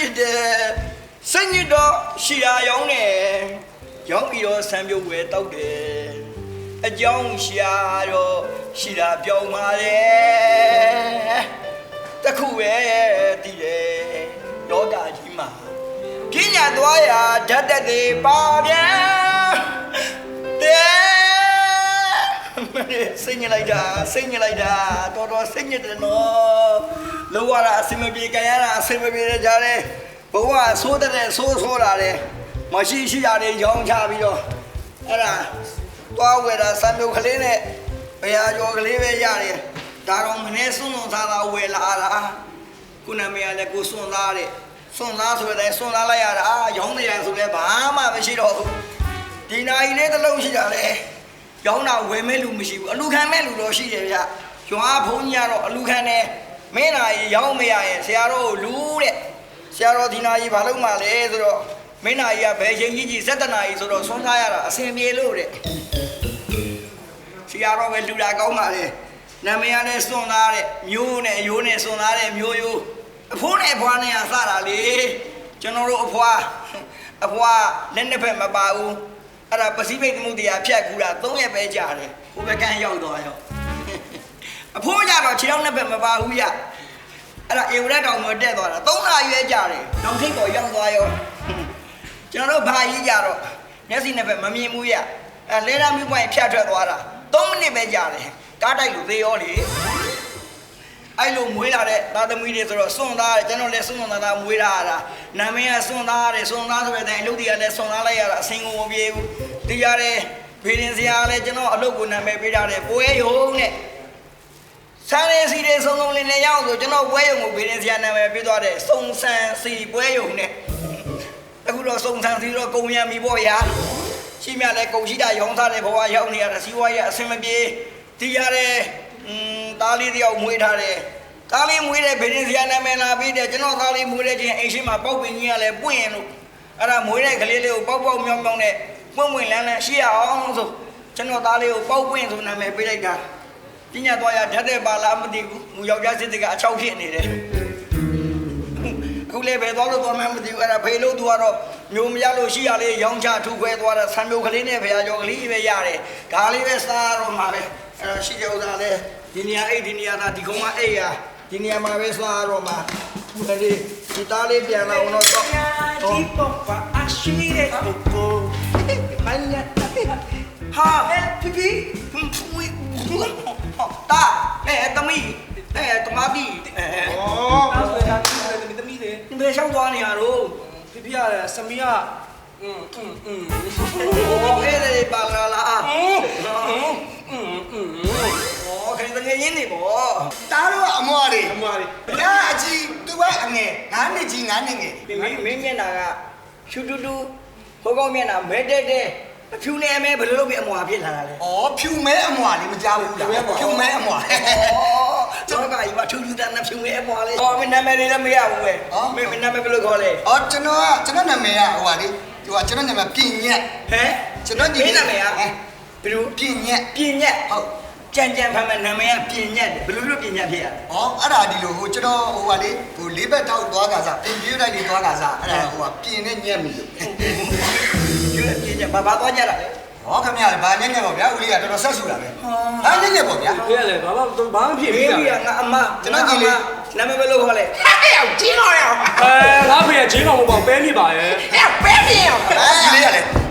ညစ်တယ်စိတ်ညစ်တော့ရှီယာရောင်းတယ်ရောင်းပြီးတော့ဆံပြုတ်ဝဲတောက်တယ်အကြောင်းရှာတော့ရှီယာပြောင်းပါလေတခုပဲတည်တယ်လောကကြီးမှာပညာသွားရာဓာတ်တက်သေးပါဗျာတဲ့စိတ်ညစ်လိုက်တာစိတ်ညစ်လိုက်တာတော်တော်စိတ်ညစ်တယ်နော် လောရတာအစင်မပြေကြရတာအစင်မပြေကြတယ်ဘဝဆိုးတဲ့ဆိုးဆိုးလာတယ်မရှိရှိရတယ်ရောင်းချပြီးတော့အဲ့ဒါသွားဝယ်တာစံပြုတ်ကလေးနဲ့ဘယ်ဟာကျော်ကလေးပဲရတယ်ဒါတော့မနေ့စွန့်စွန့်သားသားဝယ်လာတာခုနမရလည်းကိုစွန့်သားတဲ့စွန့်သားဆိုတဲ့စွန့်သားလိုက်ရတာရောင်းနေရဆိုလည်းဘာမှမရှိတော့ဘူးဒီနာကြီးလေးတစ်လုံးရှိတာလေရောင်းတာဝယ်မဲ့လူမရှိဘူးအလူခံမဲ့လူတော့ရှိတယ်ဗျရွာဘုန်းကြီးကတော့အလူခံတယ် မင်းနာကြီးရောင်းမရရင်ဆရာတော်ကိုလူတဲ့ဆရာတော်ဒီနာကြီးဘာလုပ်မှလဲဆိုတော့မင်းနာကြီးကဘယ်ချိန်ကြီးကြီး7နာရီဆိုတော့ဆွမ်းထားရတာအဆင်ပြေလို့တဲ့ဆရာတော်ပဲလူတာကောင်းပါလေနာမည်ကလည်းစွန့်သားတဲ့မျိုးနဲ့ရိုးနဲ့စွန့်သားတဲ့မျိုးရိုးအဖိုးနဲ့အဖွားနဲ့ကစတာလေကျွန်တော်တို့အဖွားအဖွားလက်နှစ်ဖက်မပါဘူးအဲ့ဒါပစိဖိတ်သမုဒ္ဒရာဖြတ်ကူတာ၃ရက်ပဲကြာတယ်ဟိုဘက်ကန်းရောက်သွားရော အဖိုးကြတော့ခြေထောက်နှစ်ဘက်မပါဘူးရအဲ့ဒါအေဝရက်တောင်မတက်သွားတာ၃နာရီပဲကြာတယ်တောင်ထိပ်ပေါ်ရောက်သွားရောကျွန်တော်တို့ဘာကြီးကြတော့မျက်စိနှစ်ဘက်မမြင်ဘူးရအဲ့လဲလာမျိုးပွိုင်ဖြတ်ထွက်သွားတာ၃မိနစ်ပဲကြာတယ်ကားတိုက်လို့သေရောလေအဲ့လိုမွေးလာတဲ့သားသမီးတွေဆိုတော့စွန့်သားတယ်ကျွန်တော်လည်းစွန့်စွန့်သားသားမွေးလာရတာနာမည်ကစွန့်သားတယ်စွန့်သားဆိုတဲ့အတိုင်းအလုပ်တွေကလည်းစွန့်သားလိုက်ရတာအစင်ကိုမပြေဘူးတရားတယ်ဖေရင်စရာလည်းကျွန်တော်အလုပ်ကိုနာမည်ပေးထားတယ်ပွဲရုံနဲ့ ဆန်းရစီတွေစုံစုံလင်းလင်းရအောင်ဆိုကျွန်တော်ပွဲရုံကိုဖေရင်စရာနာမည်ပေးသွားတယ်စုံဆန်းစီပွဲရုံနဲ့အခုတော့စုံဆန်းစီတော့ကုံရံပြီပေါ့ဗျာရှိမြလည်းကုံရှိတာရောင်းစားတဲ့ဘဝရောက်နေရတာစီးပွားရေးအဆင်မပြေတရားတယ်อืมသားလေးတယောက်မွေးထားတယ်သားလေးမွေးတဲ့ဗေဒင်ဆရာနာမည်လာပြီးတယ်ကျွန်တော်သားလေးမွေးတဲ့ချင်းအိမ်ရှိမှာပေါက်ပင်ကြီးကလည်းပွင့်ရင်လို့အဲ့ဒါမွေးတဲ့ကလေးလေးကိုပေါက်ပေါက်မြောင်းမြောင်းနဲ့ပွင့်ပွင့်လန်းလန်းရှိရအောင်ဆိုကျွန်တော်သားလေးကိုပေါက်ပွင့်ဆိုနာမည်ပေးလိုက်တာ ပညာသွားရဓာတ်တဲ့ပါလားမသိဘူးငူယောက်ျားစစ်တကအချောက်ဖြစ်နေတယ်အခုလည်းပဲသွားလို့သွားမှမသိဘူးအဲ့ဒါဖေလို့သူကတော့မျိုးမရလို့ရှိရလေးရောင်းချထူခွဲသွားတာဆံမျိုးကလေးနဲ့ဖရာကျော်ကလေးပဲရတယ်ဒါလေးပဲစားတော့မှာပဲအဲ့တော့ရှိကြဥစားလဲဒီနေရာအဲ့ဒီနေရာသာဒီကုန်းမအဲ့ရဒီနေရာမှာပဲစားတော့မှာအဲ့ဒီဒီသားလေးပြန်လာအောင်တော့တော့ဒီပေါ်ပါအရှိတဲ့ကိုကိုမညာဟာပြပြဖွင့်ဖွ ဟောတာလေသမီးလေတမပီအဲဩနောက်ဆိုရင်ဒါသမီးသမီးလေဘယ်လျှောက်သွားနေရတော့ဖဖရတယ်စမီးကအင်းအင်းအင်းဟေးလေပါလာလာအင်းအင်းအင်းအင်းဩခင်ဗျငယ်ရင်းနေပေါ့တားတော့အမွားလေးအမွားလေးဘလားအကြီးသူကအငယ်ငါးနှစ်ကြီးငါးနှစ်ငယ်မင်းမင်းမျက်နှာကရှူတူတူဟိုကောင်မျက်နှာမဲတဲတဲ အဖြူနဲ့အမဲဘယ်လိုလုပ်ပြီးအမွာဖြစ်လာတာလဲဩဖြူမဲအမွားလေးမကြောက်ဘူးလားဖြူမဲအမွားဩကျွန်တော်ကဒီမှာထူးထူးတန်းတန်းဖြူမဲအမွာလေးဟောမင်းနာမည်လေးလည်းမရဘူးပဲမင်းမင်းနာမည်ဘယ်လိုခေါ်လဲဩကျွန်တော်ကကျွန်တော်နာမည်ကဟိုပါလေဟိုကကျွန်တော်နာမည်ပြင်းညက်ဟမ်ကျွန်တော်ညီမင်းနာမည်ကဟမ်ဘယ်လိုပြင်းညက်ပြင်းညက်ဟုတ်ကြံကြံဖမ်းမဲ့နာမည်ကပြင်းညက်တယ်ဘယ်လိုလုပ်ပြင်းညက်ဖြစ်ရလဲဩအဲ့ဒါဒီလိုဟိုကျွန်တော်ဟိုပါလေဟိုလေးဘက်ထောက်သွားကစားပြင်ပြတိုက်လေးသွားကစားအဲ့ဒါဟိုကပြင်းနဲ့ညက်မိလို့ အပြည့်ကြဘာဘာသွားကြတာလဲဟောခင်ဗျာဗာညက်ညက်ပေါ့ဗျာဦးလေးကတော်တော်ဆက်ဆူတာပဲဟာညက်ညက်ပေါ့ဗျာခဲ့လေဘာမှဘာမှဖြစ်ပြီးတာလေငါအမကျွန်တော်ကြီးလေးနာမည်ပဲလို့ခေါ်လဲဟဲ့ရောက်ကျင်းတော့ရအောင်အဲငါဖေကကျင်းတော့မပေါ့ပဲနေပါရဲ့ဟဲ့ပဲနေအောင်အဲကြီးလေးကလည်း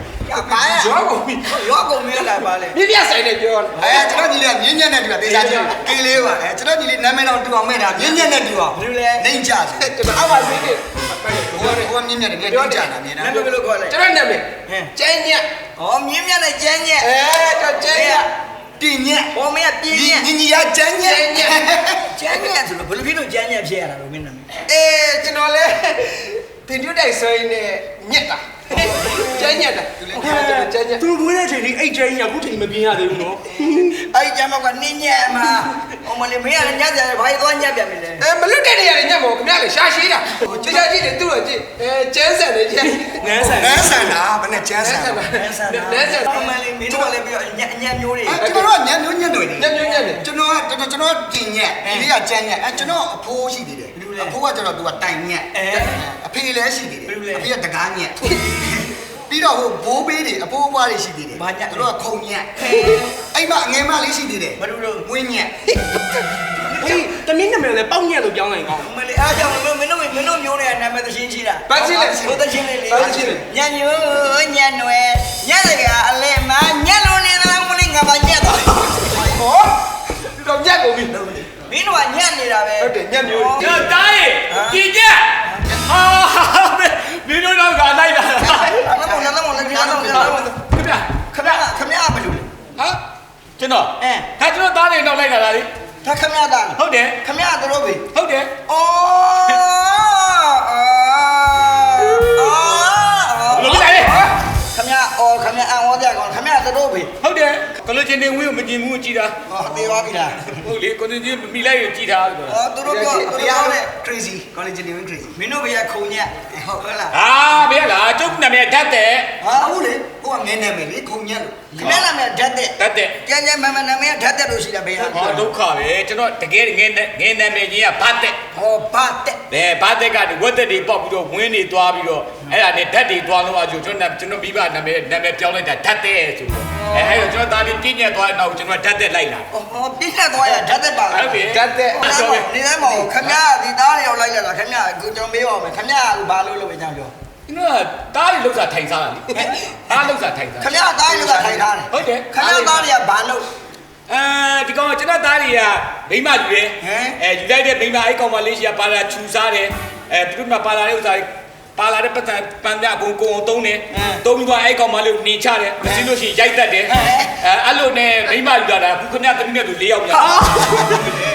ရောကုန်ပြီရောကုန်ပြီလားပါလေမြင်းမြဆိုင်နဲ့ပြောအဲကျွန်တော်ညီလေးကမြင်းမြနဲ့တူတာတေချာကြည့်ကေလေးပါအဲကျွန်တော်ညီလေးနာမည်တော့တူအောင်မဲ့တာမြင်းမြနဲ့တူအောင်ဘယ်လိုလဲနိုင်ကြတယ်ကျွန်တော်အမသေးတယ်ဟိုကဟိုကမြင်းမြနဲ့တူကြတာမြင်တာနာမည်ဘယ်လိုခေါ်လဲကျွန်တော်နာမည်ကျန်းညက်ဩမြင်းမြနဲ့ကျန်းညက်အဲတော့ကျန်းညက်တင်ညက်ဟောမင်းကတင်ညက်ညီညီရကျန်းညက်ကျန်းညက်ဆိုတော့ဘယ်လိုဖြစ်လို့ကျန်းညက်ဖြစ်ရတာလို့မင်းနာမည်အေးကျွန်တော်လဲ ပင်ပြုတ်တိုက်ဆွဲရင်းနဲ့ညက်တာကျန်းညက်တာသူလည်းကျန်းညက်သူမွေးတဲ့ချိန်ကြီးအိတ်ကျန်းကြီးအခုချိန်မပြင်းရသေးဘူးနော်အဲ့ကျမ်းမောက်ကနင်းညက်မှာအမလေးမင်းကလည်းညက်ကြတယ်ဘာကြီးသွားညက်ပြန်ပြီလဲအဲမလွတ်တဲ့နေရာညက်မောခင်ဗျားလည်းရှာရှည်တာချာချာကြည့်တယ်သူ့တော့ကြည့်အဲကျန်းဆန်တယ်ကျန်းငန်းဆန်ငန်းဆန်တာဘယ်နဲ့ကျန်းဆန်ငန်းဆန်ငန်းဆန်အမလေးမင်းတို့လည်းပြီးတော့ညက်ညက်မျိုးတွေကျွန်တော်ကညက်မျိုးညက်တွေညက်မျိုးညက်တွေကျွန်တော်ကကျွန်တော်ကျွန်တော်ဒီညက်ဒီကကျန်းညက်အဲကျွန်တော်အဖိုးရှိသေးတယ် လူအဖိုးကကျတော့သူကတိုင်ညက်အဖေလည်းရှိသေးတယ်အဖေကတကားညက်ပြီးတော့ဟိုဘိုးဘေးတွေအဖိုးအဖွားတွေရှိသေးတယ်သူတို့ကခုံညက်အဲ့မှာအငယ်မလေးရှိသေးတယ်ဘာလို့လို့ဝင်းညက်ဟေးတမင်းနာမည်လည်းပေါက်ညက်လို့ပြောင်းလိုက်ကောင်း မလေးအားကြောင့်မင်းတို့မင်းတို့မျိုးနဲ့နာမည်သရှင်ရှိတာဘာချင်းလဲဘုသရှင်လေးလေညညိုညနွယ်ညစကအလဲမညလုံးနေသလားမလေးငါပါညက်တော့ ဟောဒီတော့ညက်ကုန်ပြီ မင်းတို့ကညက်နေတာပဲဟုတ်တယ်ညက်မျိုးကျွန်တော်တားရင်ကြည်ကြအာမင်းတို့တော့ကလိုက်တာလက်မောလက်မောလက်မောလက်မောလက်မောခင်ဗျာခမခမဘယ်လိုလဲဟာကျွန်တော်အဲဒါကျွန်တော်တားနေတော့လိုက်တာလားလေဒါခမတာဟုတ်တယ်ခမတို့ပဲဟုတ်တယ်အော်အော်ဘယ်လိုလဲခမအော်ခမအံဝေါ်ကြကောင်ခမ တို့ပဲဟုတ်တယ်ကလေးချင်းနေဝင်းကိုမကြည့်ဘူးကြည့်တာဟောတေးသွားပြီလားဟုတ်လေကိုချင်းမိလိုက်ရကြည့်တာလို့ဟောသူတို့ပြောသူဖေတို့ရပြောတဲ့တဲ့ crazy college living crazy မင်းတို့ဘယ်ခုံညက်ဟုတ်ကလားဟာဘေးလားကျုပ်နာမည်ဓာတ်တယ်ဟာဟုတ်လေဟိုကငယ်နေမယ်လေခုံညက်လို့ ခမနာမည်ဓာတ်တဲ့ဓာတ်တယ်ကျန်ကျန်မမနာမည်ဓာတ်တဲ့လို့ရှိတာဘယ်ဟာဟောဒုက္ခပဲကျွန်တော်တကယ်ငင်းငင်းနာမည်ကြီးကဘတ်တဲ့ဟောဘာတဲ့ဘယ်ဘတ်တဲ့ကနေဝက်သက်တွေပေါက်ပြီးတော့ဝင်းတွေသွားပြီးတော့အဲ့ဒါနဲ့ဓာတ်တွေသွားလို့အကျိုးကျွန်တော်ကျွန်တော်ပြီးပါနာမည်နာမည်ပြောင်းလိုက်တာဓာတ်တဲ့ဆိုတော့အဲအဲ့တော့ကျွန်တော်သားလေးပြည့်ညက်သွားတော့ကျွန်တော်ဓာတ်တဲ့လိုက်လာဟောပြည့်တဲ့သွားရဓာတ်တဲ့ပါလားဟုတ်ပြီဓာတ်တဲ့နေတယ်မောခမဒီသားတွေရောက်လိုက်လာတာခမကိုကျွန်တော်မေးပါမယ်ခမကဘာလို့လုပ်ပဲကြောင်းပြော ကျွန်တော်သားတွေလောက်စားထိုင်စားတာလေသားလောက်စားထိုင်စားခမသားတွေကထိုင်ထားတယ်ဟုတ်တယ်ခမသားတွေကဘာလို့အဲဒီကောင်ကျွန်တော်သားတွေကမိမယူတယ်ဟမ်အဲယူလိုက်တဲ့မိမအဲ့ကောင်မလေးရှိကပါလာချူစားတယ်အဲသူတို့ကပါလာတဲ့ဥစ္စာပါလာတဲ့ပတ်စံပန်ပြအကုန်ကုန်သုံးတယ်သုံးပြီးတော့အဲ့ကောင်မလေးကိုနှင်ချတယ်မစင်းလို့ရှိရင်ရိုက်တတ်တယ်အဲအဲ့လိုနဲ့မိမယူလာတာခုခဏသမီးနဲ့သူ၄ယောက်ကြာနော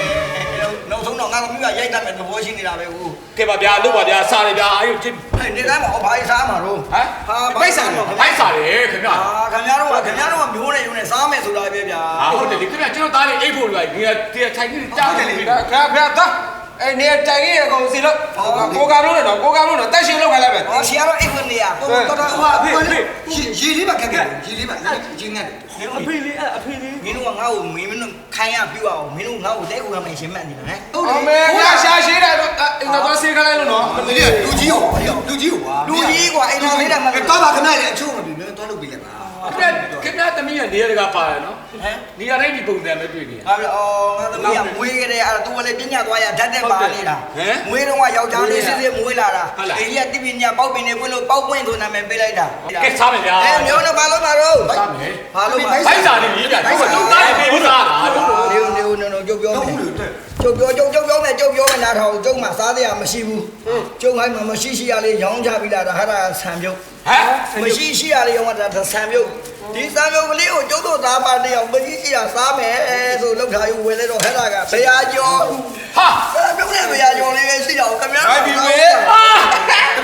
က်ဆုံးတော့ငါသမီးကရိုက်တတ်မယ်သဘောရှိနေတာပဲဦးကဲပါဗျာလို့ပါဗျာစားတယ်ဗျာအဲ့ဒီအဲ့နေတိုင်းမှာဘာစားမှာတော့ဟမ်ဟာပိုက်စားတယ်ပိုက်စားတယ်ခင်ဗျာအာခင်ဗျားတို့ကခင်ဗျားတို့ကမျိုးနဲ့ယူနဲ့စားမယ်ဆိုတာပဲဗျာအာဟုတ်တယ်လေခင်ဗျာကျွန်တော်သားလေးအိတ်ဖို့လိုက်ဒီကဒီထိုင်ကြီးကြားတယ်လေခါခါသား အဲ့နေတိုင်ကြီးရကောင်စီလို့ကိုကာလို့နော်ကိုကာလို့နော်တက်ရှင်လောက်ခိုင်းလိုက်မယ်ဟောဆရာတော့အိတ်ခွနေရပုံတော်တော်ဟောဖေဖေရီလေးပါခက်ခက်ရီလေးပါရီငတ်တယ်အဖေလေးအဖေလေးမင်းတို့ကငါ့ကိုမင်းမင်းတို့ခိုင်းရပြအောင်မင်းတို့ငါ့ကိုတဲကူရမယ်ရှင်မတ်နေတာဟဲ့ဟုတ်တယ်အမေငါရှာရှေးတယ်တော့အင်တော်ဆေးခိုင်းလိုက်လို့နော်လူကြီးရောလူကြီးရောလူကြီးကွာအင်တော်လေးတယ်မတော်ပါခဏလေအချို့မပြီးမင်းတော်လုပ်ပြီးလိုက်ပါ ခင်ဗျာခင်ဗျာသမီးကနေရတကပါတယ်နော်ဟမ်နေရာတိုင်းဒီပုံစံပဲတွေ့နေရ ငါပြောအော်ငါသမီးကမွေးကြတဲ့အဲ့သူကလည်းပညာသွားရဓာတ်တဲ့ပါနေတာဟမ်မွေးတော့ကယောက်ျားလေးစစ်စစ်မွေးလာတာဟုတ်လားအေးရတိပညာပေါက်ပင်နေပွင့်လို့ပေါက်ပွင့်ဆိုနာမည်ပေးလိုက်တာကဲစားမယ်ဗျာအဲမျိုးတော့ဘာလို့ပါတော့စားမယ်ဘာလို့ပါဖိုက်စားနေပြီဗျာကျွန်တော်သားလေးပေးစားတာတော့နေနေနေနေကျုပ်ပြောမယ်ကျု ပ်ပြောကျုပ်ကျုပ်ပြောမယ်ကျုပ်ပြောမယ်နားထောင်ကျုပ်မှစားတရားမရှိဘူးကျုပ်ဟိုင်းမှာမရှိရှိရလေးရောင်းချပြီးလာတာဟာတာဆံပြုတ်ဟမ်မရှိရှိရလေးရောင်းတာဆံပြုတ်ဒီဆံပြုတ်ကလေးကိုကျုပ်တို့သားပါတယောက်မရှိရှိရစားမယ်ဆိုလောက်ထားယူဝယ်လဲတော့ဟဲ့တာကဘယ်ဟာကျော်ဟာဆံပြုတ်နဲ့ဘယ်ဟာကျော်လေးပဲရှိတော့ခင်ဗျားဟိုက်ပြီဝေးအာ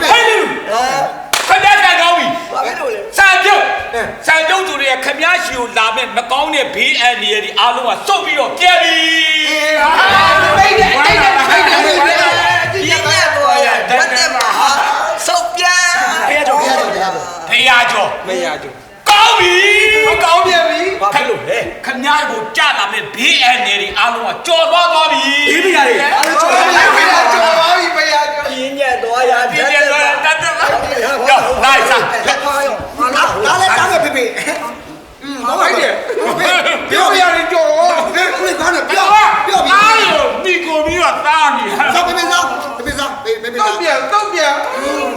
ဟဲ့လူဟာ ခင်ဗျားကကောင်းပြီဘာဖြစ်လို့လဲစံပြုတ်စံပြုတ်သူတွေကခင်ဗျားရှီကိုလာမဲ့မကောင်းတဲ့ဘေးအန္တရာယ်ဒီအားလုံးကစုပ်ပြီးတော့ပြဲပြီတိတ်တယ်တိတ်တယ်တိတ်တယ်ဒီညက်ပေါ်ရဓာတ်တဲ့မှာဟာစုပ်ပြန်ဘယ်ကျော်ဘယ်ကျော်ဘယ်ကျော်ဖေးရကျော်မရကြကောင်းပြီကောင်းပြန်ပြီဘာဖြစ်လို့လဲခင်ဗျားကိုကြာလာမဲ့ဘေးအန္တရာယ်ဒီအားလုံးကကြော်သွားသွားပြီဒီပြရတယ်အားလုံးကျော်ကျော်ပါပြီကျော်ပါပြီမရကြပြင်းညက်သွားရဓာတ်ပြ ရောနိုင်စားလက်ပါရောဟာလားဒါလည်းတားမယ်ဖေဖေဟိုက်တယ်ပြောရရင်ကျော်ဖေဖေကောင်းတယ်ပြောပြောပြောပြီးအားရမိကိုပြီးတော့တားနေစောက်ဖေဖေစောက်ဖေဖေစောက်ဖေဖေတောစောက်က်ပြန်တောက်ပြန်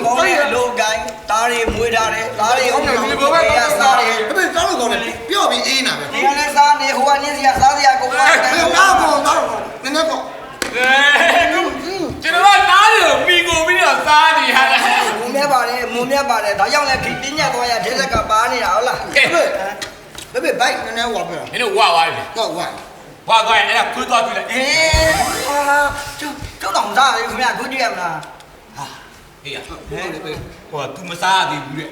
ဘောင်းရဲ့လောကိုင်းတားတွေမွေးထားတယ်တားတွေဟုတ်တယ်ဒီဘောကစားတယ်ဖေဖေစောက်လို့ကောင်းတယ်ပြောပြီးအေးနာပဲဒီကနေ့စားနေဟိုကနင်းစီကစားစရာကုန်သွားတယ်ဖေဖေကောင်းကောင်းကောင်းနည်းနည်းကော ကျွန်တော်ကတားတယ်မိကိုပြီးတော့စားနေဟာလားမုံမြတ်ပါတယ်မုံမြတ်ပါတယ်ဒါကြောင့်လည်းဒီပြင်းညက်သွားရဒဲဆက်ကပါနေတာဟုတ်လားကဲဖေဖေဘိုက်နည်းနည်းဝါပြမင်းတို့ဝါဝါပြီကောဝါဝါသွားရင်အဲ့ဒါခွေးသွားပြီလေအေးဟာကျုပ်ကျုပ်တော်စားတယ်ခင်ဗျာခုကြည့်ရမလားဟေးရဟိုက तू မစားသေးဘူးတဲ့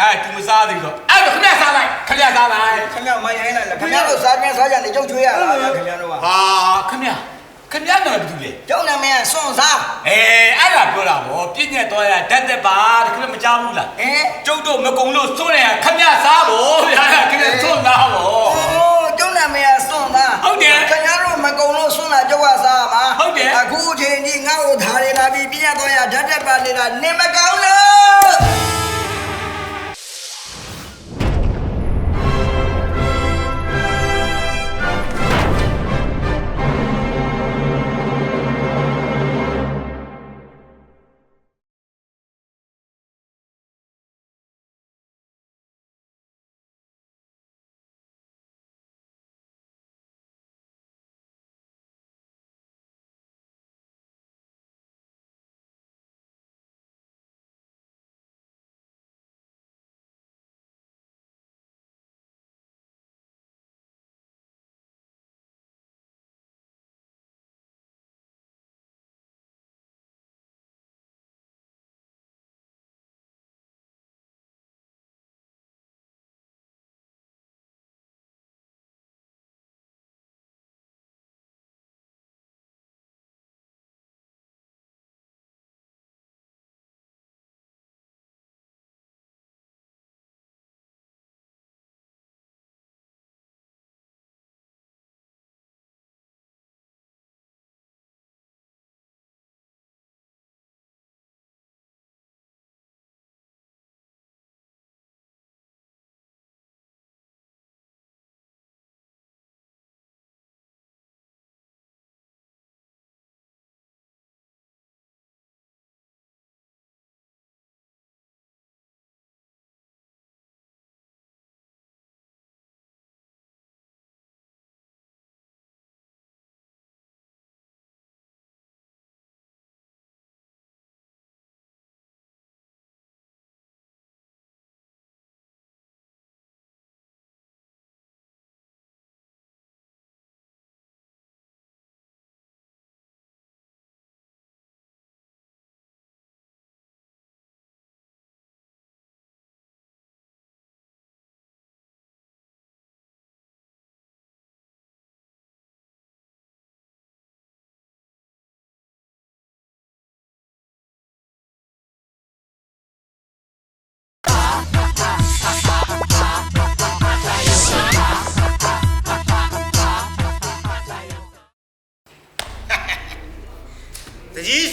အဲ့ तू မစားသေးတော့အဲ့တော့ခဏစားလိုက်ခဏစားလိုက်ခင်ဗျာမရိုင်းလိုက်လားခင်ဗျားတို့စားပြင်းစားကြနေကျုပ်ချွေးရလားခင်ဗျားတို့ကဟာခမရ ခမရနာဘူးလေကျုပ်နာမည်ဆွန်စားအဲအဲ့ဒါပြောတာဗောပြည့်ညက်သွားရဓာတ်သက်ပါတခါမကြောက်ဘူးလားဟင်ကျုပ်တို့မကုံလို့စွန့်နေရခမရစားဗောဗျာခမရစွန့်သားဗော အိုးကျုပ်နာမည်ဆွန်သားဟုတ်တယ်ခင်ဗျားတို့မကုံလို့ဆွန်တာကျုပ်ကစားမှာဟုတ်တယ် အခုအချိန်ကြီးငါ့ကိုဓာရီတော့ရဓာတ်တက်ပါနေတာနေမကောင်းလို့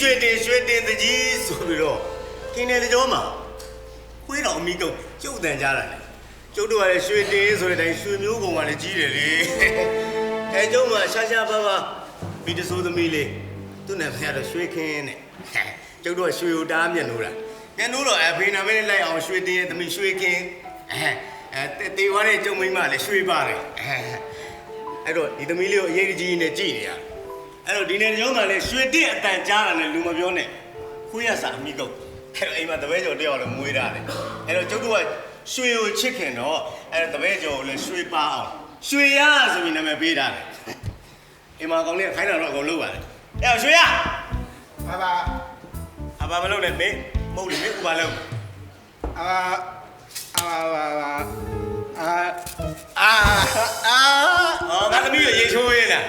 ရွှေတင်ရွှေတင်တကြီးဆိုပြီးတော့ကင်းတယ်ကြောမှာခွေးတော်အမိကုတ်ကျုပ်တန်ကြတာလေကျုပ်တို့ကလည်းရွှေတင်ဆိုတဲ့အတိုင်းရွှေမျိုးကုံကလည်းကြီးတယ်လေအဲကျုံမှာရှာရှာပါပါဘီတဆိုးသမီးလေးသူ့နာမည်ကတော့ရွှေခင်းတဲ့ကျုပ်တို့ကရွှေကိုတားမြတ်လို့လားမြတ်လို့တော့အဖေနာမည်နဲ့လိုက်အောင်ရွှေတင်ရဲ့သမီးရွှေခင်းအဲအဲတေဝါတဲ့ကျုံမိန်းမလည်းရွှေပါတယ်အဲအဲ့တော့ဒီသမီးလေးကိုအရေးကြီးနေကြည့်နေရ အဲ့တော့ဒီနေ့ရုံးကလည်းရွှေတစ်အတန်ကြားတာနဲ့လူမပြောနဲ့ခွေးရစာအမိကုတ်အဲ့တော့အိမ်မှာတပည့်ကျော်တယောက်လည်းမွေးတာလေအဲ့တော့ကျုပ်တို့ကရွှေကိုချစ်ခင်တော့အဲ့တော့တပည့်ကျော်ကိုလည်းရွှေပါအောင်ရွှေရဆိုပြီးနာမည်ပေးတာလေအိမ်မှာကောင်လေးကခိုင်းတာတော့အကုန်လုပ်ပါလေအဲ့တော့ရွှေရဘာဘာအဘာမလုပ်နဲ့မင်းမဟုတ်လေမင်းဥပါလုပ်အာအာဘာဘာအာအာအာဟောငါသမီးကိုရေချိုးရင်းလား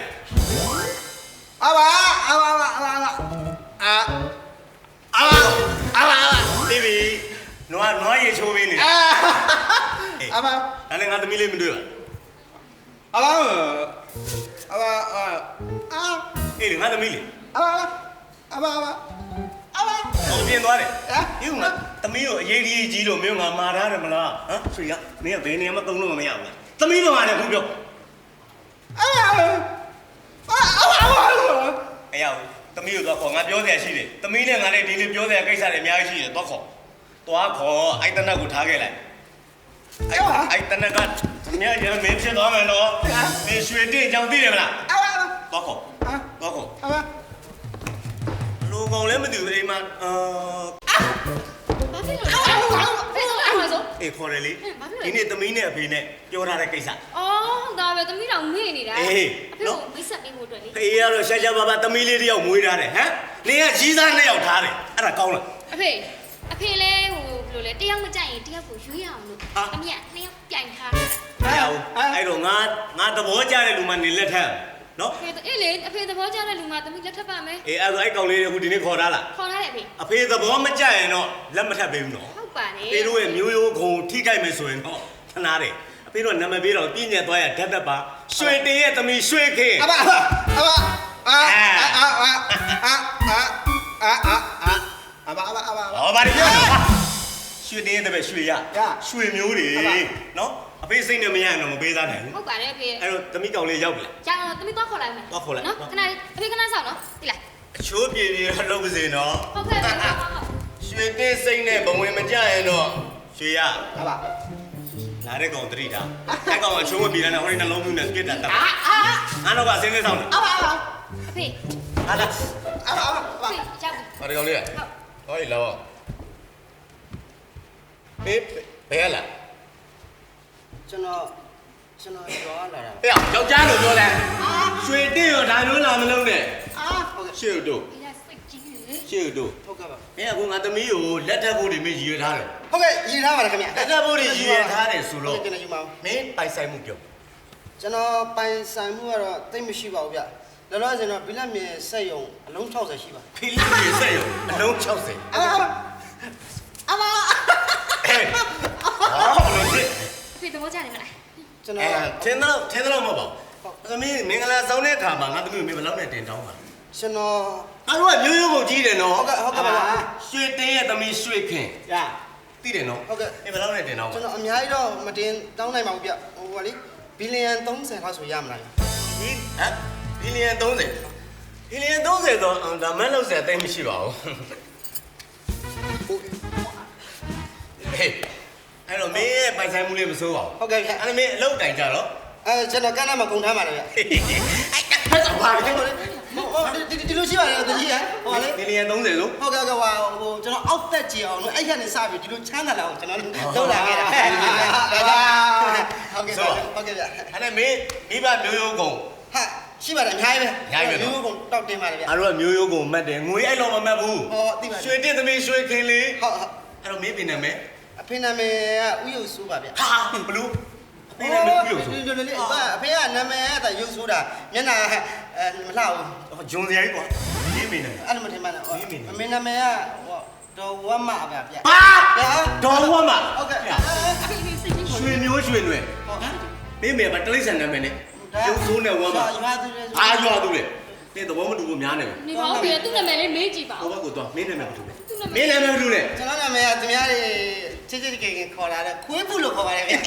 အာဘာအာဘာအာဘာအာအာအာဘာသိပြီနွားနွားရေချိုးရင်းနေအာအာဘာဒါလည်းငါသမီးလေးမတွေ့ပါအာဘာအာဘာအာအေးလေငါသမီးလေးအာဘာအာဘာအာဘာဟောပြင်သွားတယ်ဟမ်ဒီကသမီးကိုအရေးကြီးကြီးလို့မင်းကမာထားတယ်မလားဟမ်ဆွေရမင်းကဘယ်နေရာမှာတုံးလို့မရဘူးလားသမီးကမာတယ်ခုပြောအာဘာအာဘာအာဘာ မရဘူးသမီးကိုတော့ခေါ်ငါပြောစရာရှိတယ်သမီးနဲ့ငါနဲ့ဒီနေ့ပြောစရာကိစ္စတွေအများကြီးရှိတယ်တော့ခေါ်သွားခေါ်အိုက်တနက်ကိုထားခဲ့လိုက်အိုက်အိုက်တနက်ကမြတ်ရမင်းဖြစ်သွားမယ်နော်မင်းရွှေတင့်ကြောင်သိတယ်မလားအာဘာတော့ခေါ်တော့ခေါ်အာဘာလူကောင်လည်းမသိဘူးအိမ်မှာအာဘာဖြစ်လို့လဲဖေးတော့ အဲ့မှာဆိုအေးခေါ်တယ်လေဟဲ့ဘာဖြစ်လဲ ဒီနေ့သမီးနဲ့အဖေနဲ့ပြောထားတဲ့ကိစ္စ အော်ဒါပဲသမီးတော်ငေ့နေတာအေးအဖေနော် ကိုမိတ်ဆက်ပေးဖို့အတွက်လေဖေးကတော့ရှာရှာပါပါသမီးလေးတယောက်မွေးထားတယ်ဟမ်နေကကြီးစားနှစ်ယောက်ထားတယ်အဲ့ဒါကောင်းလား အဖေအဖေလဲဟိုဘယ်လိုလဲတယောက်မကြိုက်ရင်တယောက်ကိုရွေးရအောင်လို့ဟာအမေကနှစ်ယောက်ပြိုင်ထားတယ်မရဘူးအဲ့တော့ငါငါသဘောကျတဲ့လူမှနေလက်ထက်နော်ဖေအေးလေအဖေသဘောကျတဲ့လူမှသမီးလက်ထပ်ပါမယ်အေးအဲ့ဒါအဲ့ကောင်လေးတွေအခုဒီနေ့ခေါ်ထားလားခေါ်ထားတယ်အဖေအဖေသဘောမကျရင်တော့လက်မထပ်ပေးဘူးနော် ဟုတ်ပါတယ်ဖေတို့ရဲ့မျိုးရိုးခုံထိကြိုက်မယ်ဆိုရင်တော့ခနာတယ်အဖေတို့နာမည်ပေးတော့ပြည့်ညက်သွားရဓာတ်သက်ပါရွှေတင်ရဲ့သမီးရွှေခင်အာဘာအာဘာအာအာအာအာအာအာအာအဘအဘအဘ ဟောဘာတွေပြောလဲရွှေတင်းတဲ့ပဲရွှေရရရွှေမျိုးတွေနော်အဖေစိတ်နဲ့မရရင်တော့မပေးသားနိုင်ဘူးဟုတ်ပါတယ်အဖေအဲ့တော့သမီးကောင်လေးရောက်ပြီကြောင်တော့သမီးသွားခေါ်လိုက်မယ်သွားခေါ်လိုက် နော်ခဏလေးအဖေခဏဆောင်နော်ဒီလိုက်အချိုးပြေပြေတော့လုပ်ပါစေနော် ဟုတ်ကဲ့ဟုတ်ကဲ့ဟုတ်ကဲ့ ရွှေတင်းစိတ်နဲ့ဘဝင်မကြရင်တော့ရွှေရအဘလာတဲ့ကောင်တတိတာအဲ့ကောင်အချိုးမပြေတဲ့ဟိုဒီနှလုံးမျိုးနဲ့ပြစ်တာတပ်အာအာအားတော့ကအစင်းလေးဆောင်တယ်အဘအဘအဖေဟာလားအဘအဘအဖေကြောက်ပြီဟောဒီကောင်လေးဟုတ်ဟောဒီလောဘေးဘယ်လာကျွန်တော်ကျွန်တော်ရွာလာတာဟဲ့ယောက်ျားလို့ပြောလဲရွှေတင်းရောဒါမျိုးလာမလုံးနဲ့အာဟုတ်ကဲ့ရှေ့တို့ ဒီကစိတ်ကြီးလေရှေ့တို့ဟုတ်ကဲ့ပါမင်းကငါသမီးကိုလက်ထပ်ဖို့တွေမင်းရည်ရထားတယ်ဟုတ်ကဲ့ရည်ထားပါတယ်ခင်ဗျလက်ထပ်ဖို့တွေရည်ရထားတယ်ဆိုတော့ဟုတ်ကဲ့ကျွန်တော်ယူပါဦးမင်းပိုင်ဆိုင်မှုပြောကျွန်တော်ပိုင်ဆိုင်မှုကတော့တိတ်မရှိပါဘူးဗျလောလောဆယ်တော့ဘီလက်မြေစက်ယုံအလုံး60ရှိပါဖိလိပ္ပိစက်ရုံအလုံး60အဘအဘအဘဟဲ့ဟာလို့ဖြစ်အဖေသဘောကျတယ်မလားကျွန်အဲတော်ထင်းတော့ထင်းတော့မဟုတ်ပါဘူးသမီးမင်္ဂလာဆောင်တဲ့အခါမှာငါသမီးကိုမင်းဘယ်လောက်နဲ့တင်တောင်းပါ ကျွန်တော်အားလုံးကမျိုးရိုးကိုကြီးတယ်နော်ဟုတ်ကဲ့ဟုတ်ကဲ့ပါ ရွှေတင်းရဲ့သမီးရွှေခင်ရသိတယ်နော်ဟုတ်ကဲ့မင်းဘယ်လောက်နဲ့တင်တောင်းပါကျွန်တော်အများကြီးတော့မတင်တောင်းနိုင်ပါဘူးဗျဟိုကလေဘီလီယံ30လောက်ဆိုရမလားဒီဟမ်ဘီလီယံ30ဘီလီယံ30ဆိုတော့ဒါမန်းလို့ဆက်သိမရှိပါဘူးဟေးအဲ့တော့မင်းရဲ့ပိုင်ဆိုင်မှုလေးမစိုးပါဘူးဟုတ်ကဲ့ဗျအဲ့ဒါမင်းအလုပ်တိုင်ကြတော့အဲကျွန်တော်ကန်းထဲမှာကုန်ထားပါတယ်ဗျ အဲ့ဖက်တော့ပါလေဟို ဒီဒီလိုရှိပါတယ်တကြီးဟဲ့ဟိုလေဘီလီယံ30ဆိုဟုတ်ကဲ့ဟုတ်ကဲ့ဟိုဟိုကျွန်တော်အောက်သက်ကြည့်အောင်လို့အဲ့ရနေစပြီဒီလိုချမ်းသာလာအောင်ကျွန်တော်လုပ်လာခဲ့တာဟုတ်ကဲ့ဟုတ်ကဲ့ဗျအဲ့ဒါမင်းမိဘမျိုးရိုးကုန်ဟာရှိပါတယ်အများကြီးပဲအများကြီးပဲနော်ရိုးကုန်တောက်တင်ပါတယ်ဗျအားလုံးကမျိုးရိုးကုန်မှတ်တယ်ငွေအဲ့လိုမမှတ်ဘူးဟောသိပါတယ်ရွှေတင်းသမီးရွှေခင်လေးဟုတ်ဟုတ်အဲ့တော့မင်းပြင်နေမယ်အဖေနာမည်ကဥယုတ်ဆိုးပါဗျဟာဘလူး မင်းလည်းမပြုတ်ဆိုဒီလိုလေးအဖေကနာမည်ကရုပ်ဆိုးတာမျက်နှာအဲမလှဘူးဂျွန်စရာကြီးကွာမင်းမင်းနေအဲ့လိုမထင်ပါနဲ့မင်းမင်းအမေနာမည်ကဟောတော်ဝမ်းမဗျဗျပါဗျာဒေါ်ဝမ်းမဟုတ်ကဲ့အဖေစိတ်ကြီးရွှေမျိုးရွှေနွယ်မင်းမေကတလိษံနာမည်နဲ့ရုပ်ဆိုးနဲ့ဝမ်းမရွာသူတွေအားရွာသူလေတင်းသဘောမတူဘူးများနေပြီနေပါဦးဖေသူ့နာမည်လေးမေးကြည့်ပါဟိုဦးဘက်ကိုတော့မင်းနာမည်မတူဘူးမင်းနာမည်မတူနဲ့ကျွန်တော်နာမည်ကသူများတွေ ချစ်ချစ်ကြင်ကြင်ခေါ်လာတယ်ခွေးပုလို့ခေါ်ပါတယ်ဗျအဲ့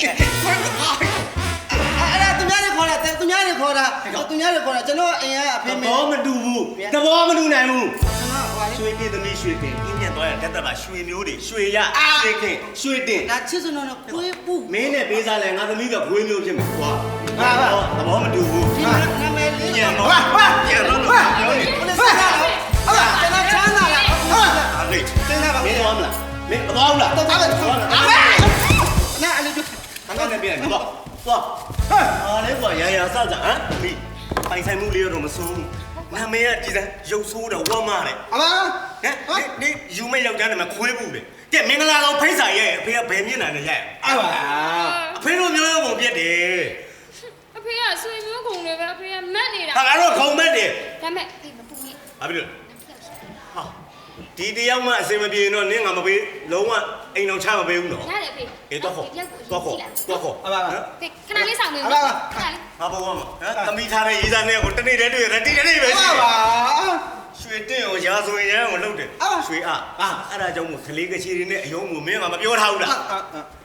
ဒါသူများတွေခေါ်တာသူများတွေခေါ်တာသူများတွေခေါ်တာကျွန်တော်အရင်ကအသဖေမေဘောမတူဘူးသဘောမတူနိုင်ဘူးကျွန်တော်ဟိုလေရွှေတင်းသမီးရွှေခင်အင်းညံသွားရတက်တက်ပါရွှေမျိုးတွေရွှေရရွှေခင်ရွှေတင်ဒါချစ်စနတော့ခွေးပုမင်းနဲ့ပေးစားလဲငါသမီးကခွေးမျိုးဖြစ်မှာကွာဟာပါသဘောမတူဘူးဒီနာမည်လေးညံတော့ညံတော့လို့ပြောနေဘယ်လိုဆက်ရအောင်ဟုတ်လားကျွန်တော်ချမ်းသာလားဟုတ်လားအားလေးတင်လာပါမင်းသွားမလား မင်းသွားဘူးလားတော့တာပဲသွားလားအားပဲနားအလေးတို့ငါနဲ့ပြန်သွားသွားအားလေးကွာရာရာစကြဟမ်မိပိုင်ဆိုင်မှုလေးတော့မစိုးဘူးနာမည်ကကြည်စမ်းရုပ်ဆိုးတော့ဝမ်းမတယ်အမဟမ်ဒီဒီယူမဲ့ယောက်ျားနာမည်ခွေးဘူးလေကဲမင်္ဂလာတော်ဖိတ်စာရဲ့အဖေကဘယ်မျက်နှာနဲ့ရိုက်အမအဖေတို့မျိုးရောပုံပြက်တယ်အဖေကဆွေမျိုးကုန်တွေပဲအဖေကမက်နေတာဟာငါတို့ခုံမဲ့တယ်ဒါမဲ့အဖေမပူနဲ့ဘာဖြစ်လို့ဟာ ဒီတယောက်မှအစင်မပြေရင်တော့နင်းငါမပေးလုံးဝအိမ်အောင်ချမပေးဘူးနော်ရတယ်အဖေအေးတော့ခေါ်တော့ခေါ်တော့ခေါ်အမပါဖေခဏလေးဆောင်နေအမပါခဏလေးငါဘဝမှာဟမ်သမီးထားတဲ့ရေးစားနဲ့ကိုတနေ့တည်းတွေ့ရတတိတနေ့ပဲအမရှိတယ်ပါရွှေတင့်ကိုရာဆိုရင်ရမ်းကိုလှုပ်တယ်အာရွှေအားအာအဲ့ဒါကြောင့်မို့ကလေးကချီတွေနဲ့အယုံကိုမင်းကမပြောထားဘူးလား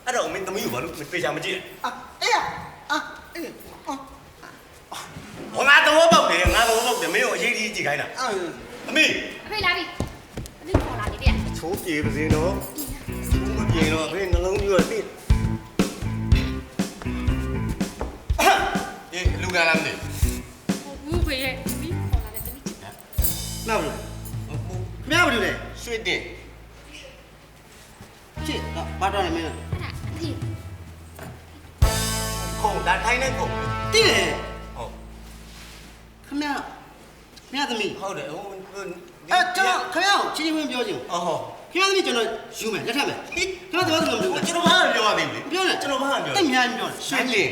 အဲ့တော့မင်းသမီးကိုဘာလို့ပေချာမကြည့်အေးအာအေးအာဟောငါသဘောပေါက်တယ်ငါသဘောပေါက်တယ်မင်းကိုအရေးကြီးကြည့်ခိုင်းတာအာအမေအဖေလာပြီအဖေ ခေါ်လာပြီဗျချိုးပြေပါစေနော်ဘူးမပြေတော့ဖေးနှ အော်ဟောခင်ဗျားသမီးကျွန်တော်ယူမယ်လက်ထပ်မယ်ခင်ဗျားသမီးကတော့မလုပ်ဘူးကျွန်တော်ဘာမှပြောရသေးဘူးပြောနေကျွန်တော်ဘာမှပြောတိတ်များပြောရွှေတင်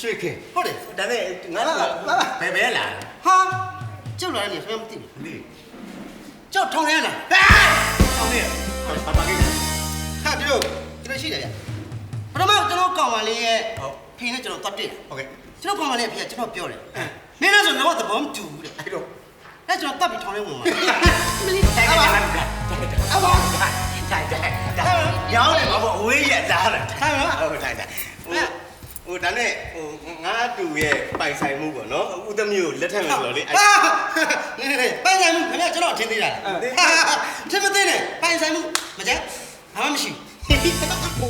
ရွှေခင်ဟုတ်တယ်ဒါနဲ့ငါကဘယ်ဘဲလာဟာကျုပ်လာတယ်ခင်ဗျားမသိဘူးလဲကျုပ်ထောင်ရလားဟုတ်တယ်ဘာပါကိစ္စဟာဒီလိုဒီလိုရှိတယ်ဗျပထမကျွန်တော်ကောင်မလေးရဲ့ဟုတ်ဖေနဲ့ကျွန်တော်တက်တယ်ဟုတ်ကဲ့ကျွန်တော်ကောင်မလေးဖေကကျွန်တော်ပြောတယ်မင်းလည်းဆိုတော့သဘောမတူဘူးတဲ့အဲ့တော့အဲကျွန်တော်တက်ပြီးထောင်လဲဝင်ပါမလေးတိုင်ကလာတာ အဘာတိုင်တိုင်တိုင်ညောင်းတယ်ဘာလို့အဝေးရက်သားတာထိုင်မလားဟုတ်တိုင်တိုင်ဟိုဟိုဒါနဲ့ဟိုငါတူရဲ့ပိုင်ဆိုင်မှုပေါ့နော်ဦးသမီးကိုလက်ထပ်မယ်ဆိုတော့လေအဲ့ဟာနေနေပိုင်ဆိုင်မှုခင်ဗျာကျွန်တော်ထင်သေးတာထင်မသိနဲ့ပိုင်ဆိုင်မှုမကြဘာမှမရှိ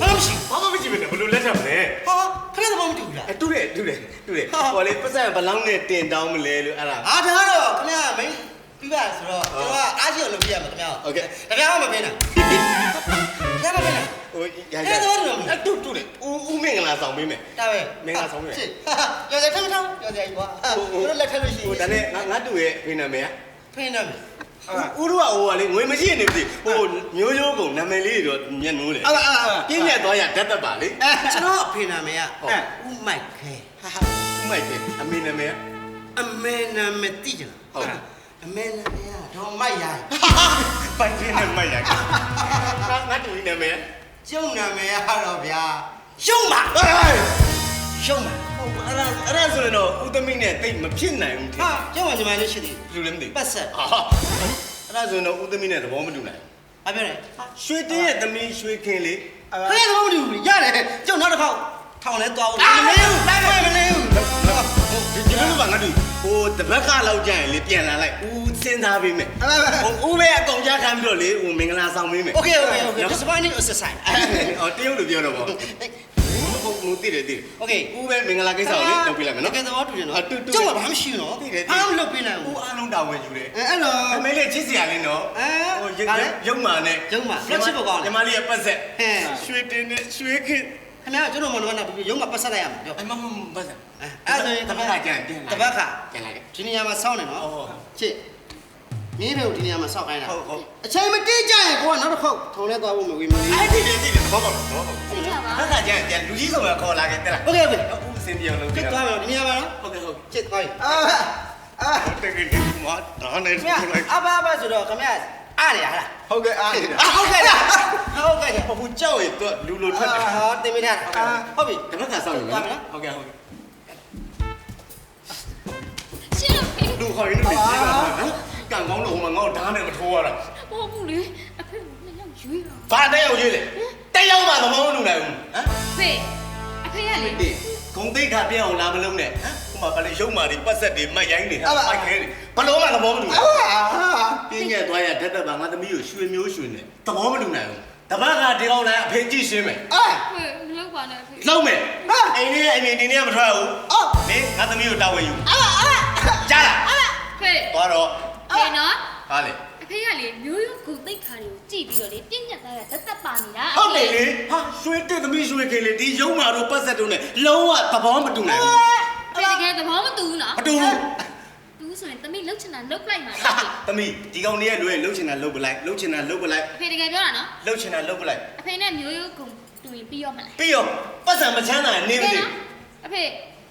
ဘာမှမရှိဘာမှမကြည့်မနဲ့ဘယ်လိုလက်ထပ်မလဲဟာခင်ဗျာသဘောမတူဘူးလားအဲတူတယ်တူတယ်တူတယ်ဟိုလေပတ်စံဘလောင်းနဲ့တင်တောင်းမလဲလို့အဲ့ဒါအားထားတော့ခင်ဗျာမင်း ပြပါဆိုတော့ကျွန်တော်ကအားရှိအောင်လုပ်ပြရမှာခင်ဗျာတရားမပေးနဲ့တရားမပေးနဲ့ဟိုရအဲ့ဒါတော့မလုပ်ဘူးအဲ့တူတူတယ်ဦးဦးမင်္ဂလာဆောင်ပေးမယ်ဒါပဲမင်္ဂလာဆောင်ပေးမယ်ကျော်စဲထမ်းထမ်းကျော်စဲကြီးကွာဘယ်လိုလက်ထက်လို့ရှိဟိုဒါနဲ့ငါငါတူရဲ့ဖေးနာမည်ကဖိနေမယ်ဦးတို့ကဟိုကလေငွေမရှိနေပြီဟိုမျိုးရိုးကုန်နာမည်လေးတွေတော့မျက်နှိုးလေအဲ့ဒါအဲ့ဒါပြင်းပြသွားရတတ်တတ်ပါလေကျွန်တော်အဖေနာမည်ကဦးမိုက်ခဲဦးမိုက်တယ်အမေနာမည်အမေနာမည်တိကျလား အမေနာမည်ကတော့မိုက်ရိုင်းပိုင်ပြင်းနဲ့မိုက်ရငါငါတူနာမည်ကျုံနာမည်ကတော့ဗျာရှုံးပါရှုံးပါအဲ့ဒါအဲ့ဒါဆိုရင်တော့ဦးသမီးနဲ့တိတ်မဖြစ်နိုင်ဘူးထင်ဟာကျုံးပါညီမလေးရှိသေးလူလည်းမသိပတ်ဆက်ဟာအဲ့ဒါဆိုရင်တော့ဦးသမီးနဲ့သဘောမတူနိုင်အပြောတယ်ရွှေတင်းရဲ့သမီးရွှေခင်လေးခရီးတော့မတူဘူးရတယ်ကျုံနောက်တစ်ခေါက်ထောင်လဲသွားဦးမလေးဘူးလိုက်မလေးဘူးဒီလိုလိုပါငါတူ ဟိုတပတ်ကလောက်ကြာရင်လေပြန်လာလိုက်ဦးစဉ်းစားပေးမယ်ဟိုဦးပဲအကုန်ကြားခံပြီးတော့လေဟိုမင်္ဂလာဆောင်ပေးမယ် Okay, okay, okay. This morning is a sign. အော်တရုတ်လိုပြောတော့ဗောဟုတ်မူတည်တယ်တည် Okay. ဦးပဲမင်္ဂလာကိစ္စကိုလေလုပ်ပေးလိုက်မယ်နော် တကယ်သဘောတူတယ်နော်ကျုပ်ကဘာမှရှိဘူးနော်တိတယ်တိတယ် အားမလုပ်ပေးနိုင်ဘူးဦးအားလုံးတာဝန်ယူတယ်အဲအဲ့လို အမေလေးချစ်စရာလေးနော်အဲဟိုရုပ်ရုပ်ရုပ်မာနဲ့ရုပ်မာ Flexible ကောင်းလားညီမလေးရဲ့ပတ်ဆက်ဟဲ့ ရွှေတင်နဲ့ရွှေခင် ခင်ဗျားကျွန်တော်မောင်နှမနဲ့ပြီးရုံးမှာပတ်ဆက်လိုက်ရမှာပြောအမမမပတ်ဆက်အဲအဲ့ဒါဆိုရင်တပတ်ခါကြံတင်တပတ်ခါကြံလိုက်ဒီနေရာမှာစောင့်နေနော်ဟုတ်ချစ်မင်းတို့ဒီနေရာမှာစောက်ခိုင်းတာဟုတ်ဟုတ်အချိန်မတိကြရင်ကိုကနောက်တစ်ခေါက်ထုံလဲသွားဖို့မဝေးမလေးအဲ့ဒီလေဒီလေဘောဘောဘောဘောဘာသာကြံကြံလူကြီးဆုံးကခေါ်လာခဲ့တယ်လားဟုတ်ကဲ့ဟုတ်ကဲ့ဦးစင်ပြောင်းလို့ချစ်သွားမယ်ဒီနေရာမှာနော်ဟုတ်ကဲ့ဟုတ်ချစ်သွားပြီအာအာတကယ်ဒီမှာတော့နေထိုင်လိုက်အဘအဘဆိုတော့ခင်ဗျာ အားရဟလားဟုတ်ကဲ့အားအာဟုတ်ကဲ့လားဟုတ်ကဲ့ဟိုကြောက်ရတော့လူလိုထွက်တယ်ဟာတင်မထားဟုတ်ပြီတပတ်ကဆောင်ရမယ်ဟုတ်ကဲ့ဟုတ်ကဲ့ရှင်းတော့ဖေးလူခေါ်ရင်လည်းကြီးတာနော်ကံကောင်းလို့ဟိုမှာငေါ့ဓာတ်နဲ့မထိုးရတာမဟုတ်ဘူးလေအဖေကလည်းရောက်ရွေးတာဘာတက်ရောက်ကြီးလေတက်ရောက်မှသဘောမလူနိုင်ဘူးဟမ်ဖေးအဖေကလေဒီဂုံသိက္ခာပြအောင်လာမလုံးနဲ့ဟမ်ဟို မှာဗလေရုံမာတွေပတ်ဆက်တွေမတ်ရိုင်းတွေဟာမိုက်ခဲတွေဘလို့မှသဘောမလူနိုင်ပြင်းညက်သွားရဓာတ်တက်ပါငါသမီးကိုရွှေမျိုးရွှေနဲ့သဘောမလူနိုင်ဘူးတပတ်ကဒီကောင်လည်းအဖေကြည့်ရှင်းမယ်အာဖေးမလုပ်ပါနဲ့ဖေးလုံးမယ်အိမ်လေးအိမ်လေးဒီနေ့ကမထွက်ဘူးအော်မင်းငါသမီးကိုတာဝန်ယူအာအာကြားလားဖေးသွားတော့ဖေးနော်ဟာလေအဖေကလေမျိုးရိုးကူသိတ်ခါတွေကိုကြည့်ပြီးတော့လေပြည့်ညက်သားရသက်သက်ပါနေတာဟုတ်တယ်လေဟာရွှေတက်သမီးရွှေခေလေဒီရုံမာတို့ပတ်ဆက်တို့နဲ့လုံးဝသဘောမတူနိုင်ဘူး ဖေးတကယ်သဘောမတူဘူးနော်မတူဘူးတူဆိုရင်တမိလှုပ်ချင်တာလှုပ်လိုက်မှာဟာနော်သမီးဒီကောင်လေးရဲ့လွယ်လှုပ်ချင်တာလှုပ်ပလိုက်လှုပ်ချင်တာလှုပ်ပလိုက်အဖေတကယ်ပြောတာနော်လှုပ်ချင်တာလှုပ်ပလိုက်အဖေနဲ့မျိုးရိုးကူတူရင်ပြီးရောမလားပြီးတော့ပတ်စံမချမ်းသာနေမကဲသိနော်အဖေ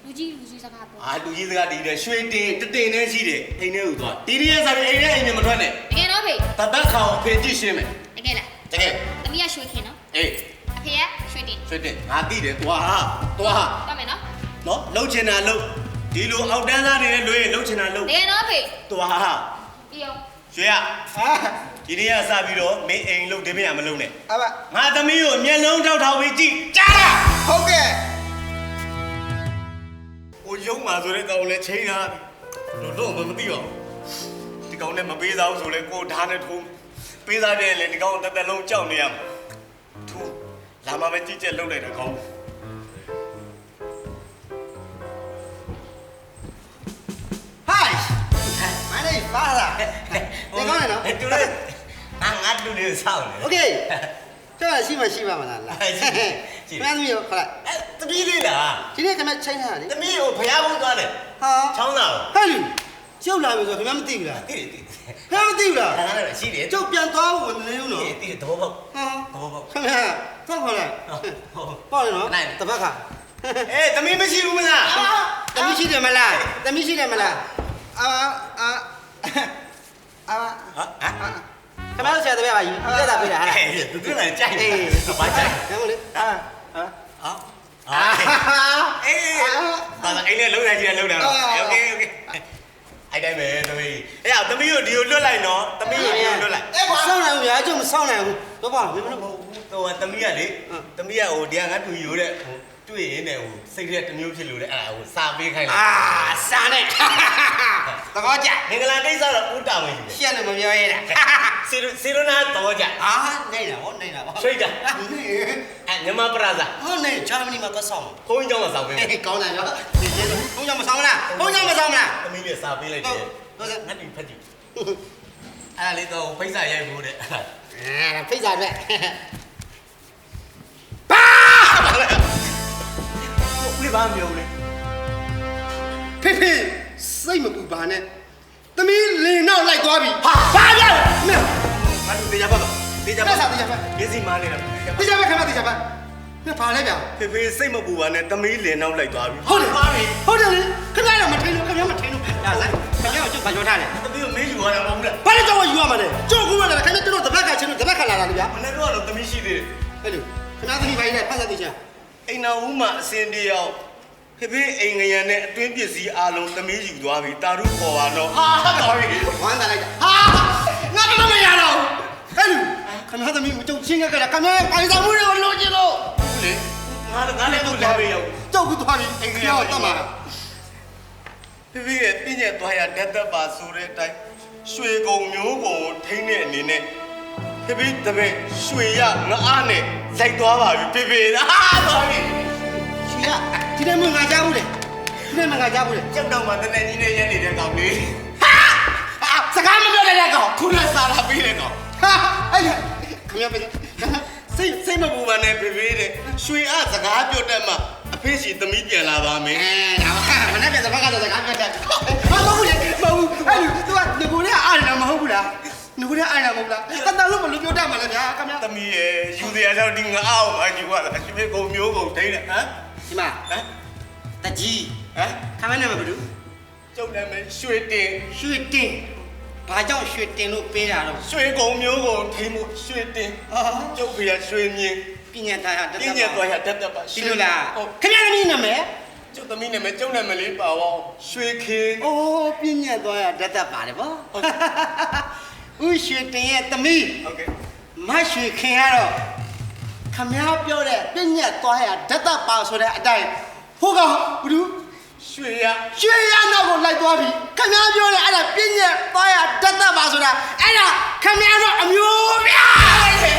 လူကြီးလူကြီးစကားပြောအာလူကြီးစကားဒီတဲ့ရွှေတင်တတင်နဲ့ရှိတယ်အိမ်ထဲကိုသွားဒီဒီရဲ့စားပြီးအိမ်ထဲအိမ်ထဲမထွက်နဲ့တကယ်နော်ဖေတပတ်ခေါင်ဖေကြည့်ရှင်းမယ်တကယ်လားတကယ်တမီးကရွှေခင်နော်အေးအဖေကရွှေတင်ရွှေတင်ငါသိတယ်သွားဟာသွားဟာတော့မယ် နော်နော်လှုပ်ချင်တာလှုပ်ဒီလိုအောက်တန်းသားတွေနဲ့လွယ်လှုပ်ချင်တာလှုပ်တကယ်နော်ဖေသွားဟာပြီးရောရွှေရအာဒီနေ့ကစပြီးတော့မင်းအိမ်လှုပ်ဒီပြရမလှုပ်နဲ့အဘငါသမီးကိုမျက်လုံးထောက်ထောက်ပြီးကြည့်ကြားလားဟုတ်ကဲ့ဟိုရုံမှာဆိုတဲ့ကောင်လည်းချိန်ထားလို့တော့မသိပါဘူးဒီကောင်နဲ့မပေးစားဘူးဆိုလဲကိုဓာတ်နဲ့ထိုးပေးစားတယ်လေဒီကောင်တက်တက်လုံးကြောက်နေရမှာထိုးလာမပဲကြည့်ချက်လှုပ်လိုက်တဲ့ကောင် nice မနေ့ပါလာဒီကောင်းတယ်နော်တူလေးငါငါတူလေးစောင်းနေ okay ကျတော့ရှိမှရှိပါမလားလားရှိမင်းသမီးရောခလာအဲတပီးလေးလားဒီနေ့ခင်ဗျချိန်ထားတာလေတပီးကိုဖျားဖို့သွားတယ်ဟာချောင်းသားဟဲ့လူကျောက်လာပြီဆိုခင်ဗျမသိဘူးလားသိတယ်သိတယ်ခင်ဗျမသိဘူးလားငါလည်းရှိတယ်ကျောက်ပြန်သွားဖို့မနေဘူးနော်သိတယ်သဘောပေါက်ဟာသဘောပေါက်ခင်ဗျသွားခေါ်လိုက်ပေါ့လေနော်တပတ်ခါအေးသမီးမရှိဘူးမလားသမီးရှိတယ်မလားသမီးရှိတယ်မလား အာအာအာ ဟာဟာ ခင်ဗျားဆရာတပည့်ပါယူပြတာပြတာဟာ အေးသူကလည်းကြိုက်တယ်ဘာကြိုက် ရမလို့အာအာ ဟာအာအေးဟာအဲ့လေလုံးရကြီးလုံးတာโอเคโอเค အဲ့တိုင်းပဲသမီးအဲ့ဒါသမီးကိုဒီကိုလွတ်လိုက်နော်သမီးကိုဒီကိုလွတ်လိုက် အဲ့ကွာ စောင်းနိုင်ဘူးညာကျုံမစောင်းနိုင်ဘူးတော့ပါမင်းမလို့ ဟိုသမီးကလေသမီးကဟိုဒီကငါတူရိုးတဲ့ဟိုတွေ့ရင်လည်းဟိုစိတ်ရက်တစ်မျိုးဖြစ်လို့လေအဲ့ဒါဟိုစာပေးခိုင်းလိုက် အာစာနဲ့ သဘောကျမင်္ဂလာကိစ္စတော့ဦးတာဝင်ယူတယ်ရှက်လို့မပြောရဲတာစီရစီရနာတော့ကြအာနိုင်တာဗောနိုင်တာဗောထိတ်တာအဲ့ညမပရာဇာဟောနိုင်ဂျာမနီမှာသွားဆောင်ဘုန်းကြီးကျောင်းမှာဆောင်ပေးမယ်ဟေးကောင်းတယ်ရောဒီကျဘုံကြောင့်မဆောင်မလားဘုံကြောင့်မဆောင်မလားသမီးလေးစာပေးလိုက်တယ်ဟုတ်ကဲ့ငါတူဖက်ကြည့်အဲ့ဒါလေးတော့ဖိတ်စာရိုက်ဖို့တဲ့အဲဖိတ်စာအတွက်ဦးလေးဘာမပြောဘူးလေဖေဖေ စိတ်မပူပါနဲ့သမီးလင်နောက်လိုက်သွားပြီဟာဘာလဲမင်းငါတူတေချာပါတော့တေချာပါတက်စားတေချာပါရစီမားနေတာတေချာပဲခဏတေချာပါမင်းဘာလဲဗျာဖေဖေစိတ်မပူပါနဲ့သမီးလင်နောက်လိုက်သွားပြီဟုတ်တယ်ပါပြီဟုတ်တယ်လေခင်ဗျားတော့မထိန်လို့ခင်ဗျားမထိန်လို့ဒါဆိုင်ခင်ဗျားကိုကျုပ်ကပြောထားတယ်သမီးကိုမင်းယူသွားတာမဟုတ်ဘူးလားဘာလဲကြောက်ယူရမှာလဲကြောက်ကူရတာခင်ဗျားတို့တပတ်ကချင်းတို့တပတ်ခလာတာလေဗျာမနေ့ကတော့သမီးရှိသေးတယ်အဲ့လိုခင်ဗျားသမီးပိုင်းနဲ့ဖတ်သက်တေချာအိမ်နာဦးမှာအစင်ပြေအောင် ဖေဖေအိမ်ငရံနဲ့အတွင်းပစ္စည်းအလုံးသမီးယူသွားပြီတာရုခေါ်ပါတော့ဟာတော်ပြီဝမ်းသာလိုက်တာဟာငါကတော့မရတော့အဲ့လိုခင်ဗျားသမီးမကြုံချင်းခဲ့ကြတာခင်ဗျားပိုင်ဆောင်မှုတွေကိုလိုချင်လို့ဟုတ်လေငါလည်းငါလည်းသူ့လက်ပေးရောက်ကြောက်ကူသွားပြီအိမ်ကတော့တတ်မှာဖေဖေရဲ့ပြည့်ညက်သွားရတတ်တတ်ပါဆိုတဲ့အတိုင်းရွှေကုံမျိုးကုံကိုထိန်းတဲ့အနေနဲ့ဖေဖေတပည့်ရွှေရငအားနဲ့လိုက်သွားပါပြီဖေဖေဟာတော်ပြီရှင် ကဒီနေ့မှငါကြားဘူးလေဒီနေ့မှငါကြားဘူးလေကြောက်တော့မှတနေ့ကြီးနဲ့ရက်နေတဲ့ကောင်လေးဟာစကားမပြောတဲ့ကောင်ခုနစားလာပြီးတဲ့ကောင်ဟာအဲ့ခင်ဗျားပဲစိတ်စိတ်မပူပါနဲ့ဖေဖေတဲ့ရွှေအစကားပြောတတ်မှအဖေရှိသမီးပြန်လာပါမယ်အဲဒါမနေ့ကစကားကတော့စကားပြောတယ်ဟာမဟုတ်လေမဟုတ်အဲ့လို तू ကငကိုနဲ့အားနေတာမဟုတ်ဘူးလားငကိုနဲ့အားနေတာမဟုတ်လားတတလို့မလို့ပြောတတ်မှာလေဗျာခင်ဗျာသမီးရဲ့ယူတရားတော့ဒီငါအောင်အယူရတာရွှေကုံမျိုးကုံထိန်းတယ်ဟမ် ဒီမှာဟမ်တကြီးဟမ်ခမနဲ့မဘူးကျုပ်နာမည်ရွှေတင်ရွှေတင်ဘာကြောင့်ရွှေတင်လို့ပေးတာတော့ရွှေကုံမျိုးကုံထိန်းမှုရွှေတင်ဟာကျုပ်ဖေရရွှေမြင်ပညာသားဟာတပြင်းညက်သွားရတတ်တတ်ပါဒီလိုလားဟုတ်ခင်ဗျားသမီးနာမည်ကျုပ်သမီးနာမည်ကျုပ်နာမည်လေးပါဝေါရွှေခင်အိုးပညာသွားရတတ်တတ်ပါတယ်ဗောဥရွှေတင်ရဲ့သမီးဟုတ်ကဲ့မရွှေခင်ကတော့ ခမည်းပြောတဲ့ပြညတ်သွားရဓာတ်တပါဆိုတဲ့အတိုင်းဟိုကဘလူရွှေရရွှေရနောက်ကိုလိုက်သွားပြီခမည်းပြောတဲ့အဲ့ဒါပြညတ်သွားရဓာတ်တပါဆိုတာအဲ့ဒါခမည်းတော့အမျိုးများပဲ